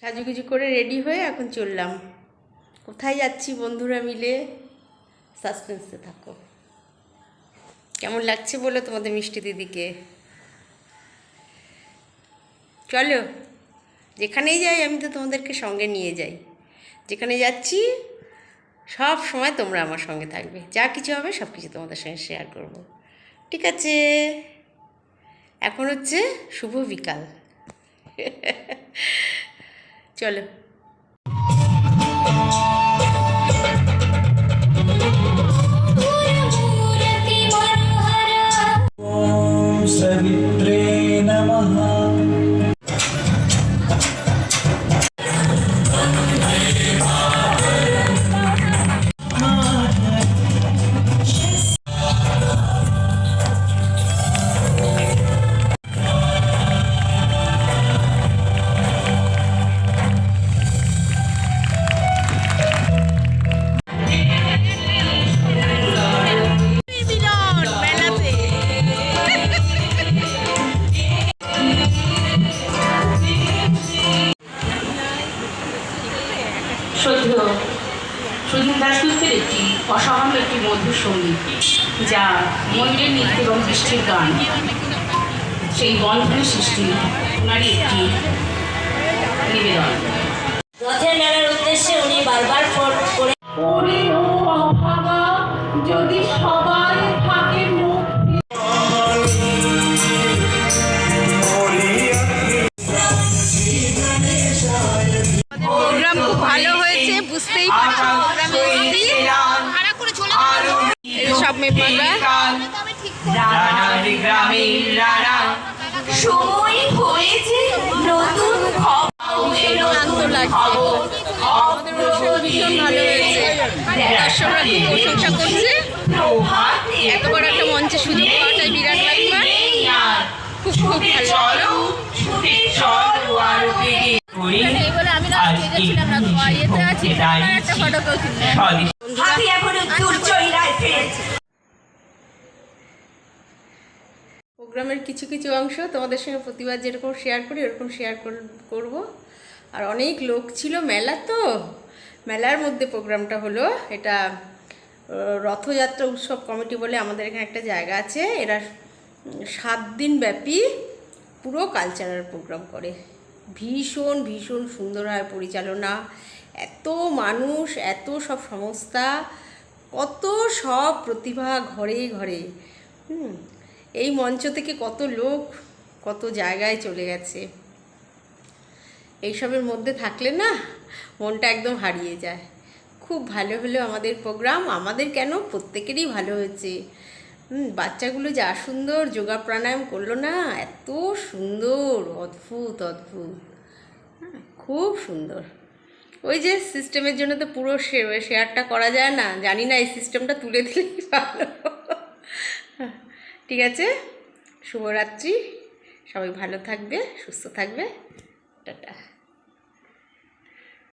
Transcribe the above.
সাজুগুজু করে রেডি হয়ে এখন চললাম। কোথায় যাচ্ছি বন্ধুরা মিলে? সাসপেন্সে থাকো। কেমন লাগছে বলো তোমাদের মিষ্টি দিদিকে? চলো, যেখানেই যাই আমি তো তোমাদেরকে সঙ্গে নিয়ে যাই। যেখানে যাচ্ছি, সব সময় তোমরা আমার সঙ্গে থাকবে। যা কিছু হবে সব কিছু তোমাদের সঙ্গে শেয়ার করব। ঠিক আছে? এখন হচ্ছে শুভ বিকাল। चल सवित्रे नमः একটি অসামান্য একটি মধুর সংগীত, যা ময়ূরের নৃত্য এবং বৃষ্টির গান। সেই বন্ধনের সৃষ্টি ওনারই একটি নিবেদন। রথের মেলার উদ্দেশ্যে উনি বারবার এই সময় হয়েছে নতুন ক্লান্ত লাগছে। আমাদের অনুষ্ঠান ভীষণ ভালো হয়েছে। দর্শকরা খুব প্রশংসা করছে। এত বড় একটা মঞ্চে সুযোগ পাওয়াটাই বিরাট ব্যাপার খুব খুব ভালো। এই আমি না স্টেজে ছিলাম না তোমার ইয়েতে আছি। একটা ফটো কেউ প্রোগ্রামের কিছু কিছু অংশ তোমাদের সঙ্গে প্রতিবার যেরকম শেয়ার করি, ওরকম শেয়ার করব। আর অনেক লোক ছিল মেলা তো। মেলার মধ্যে প্রোগ্রামটা হলো। এটা রথযাত্রা উৎসব কমিটি বলে আমাদের এখানে একটা জায়গা আছে। এরা সাত দিন ব্যাপী পুরো কালচারাল প্রোগ্রাম করে। ভীষণ ভীষণ সুন্দর হয় পরিচালনা। এত মানুষ, এত সব সংস্থা, কত সব প্রতিভা ঘরে ঘরে। হুম এই মঞ্চ থেকে কত লোক কত জায়গায় চলে গেছে। এইসবের মধ্যে থাকলে না মনটা একদম হারিয়ে যায়। খুব ভালো হলো আমাদের প্রোগ্রাম আমাদের কেন? প্রত্যেকেরই ভালো হয়েছে। বাচ্চাগুলো যা সুন্দর যোগা প্রাণায়াম করল না এত সুন্দর অদ্ভুত অদ্ভুত। হ্যাঁ, খুব সুন্দর। ওই যে সিস্টেমের জন্য তো পুরো শেয়ারটা করা যায় না জানি না এই সিস্টেমটা তুলে দিলেই ভালো। ঠিক আছে? শুভরাত্রি। সবাই ভালো থাকবে সুস্থ থাকবে। টাটা।